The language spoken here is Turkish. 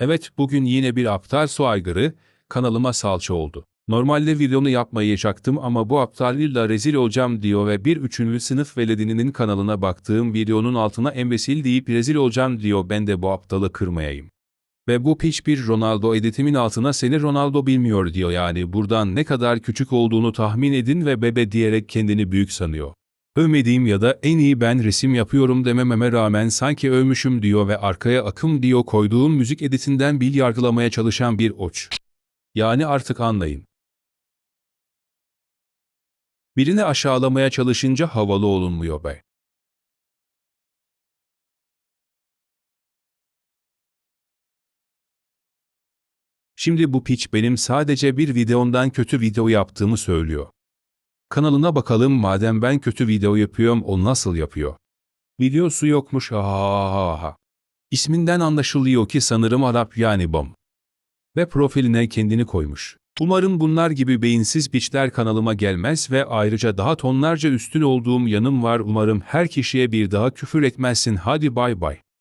Evet, bugün yine bir aptal su aygırı kanalıma salça oldu. Normalde videonu yapmayacaktım ama bu aptallığıyla rezil olacağım diyor ve bir üçüncü sınıf veledinin kanalına baktığım videonun altına embesil deyip rezil olacağım diyor ben de bu aptalı kırmayayım. Ve bu piç bir Ronaldo editimin altına seni Ronaldo bilmiyor diyor yani buradan ne kadar küçük olduğunu tahmin edin ve bebe diyerek kendini büyük sanıyor. Övmediğim ya da en iyi ben resim yapıyorum demememe rağmen sanki övmüşüm diyor ve arkaya akım diyor koyduğum müzik editinden bil yargılamaya çalışan bir oç. Yani artık anlayın. Birini aşağılamaya çalışınca havalı olunmuyor be. Şimdi bu piç benim sadece bir videondan kötü video yaptığımı söylüyor. Kanalına bakalım madem ben kötü video yapıyorum o nasıl yapıyor. Videosu yokmuş ha ha ha ha. İsminden anlaşılıyor ki sanırım Arap yani bom. Ve profiline kendini koymuş. Umarım bunlar gibi beyinsiz piçler kanalıma gelmez ve ayrıca daha tonlarca üstün olduğum yanım var umarım her kişiye bir daha küfür etmezsin hadi bay bay.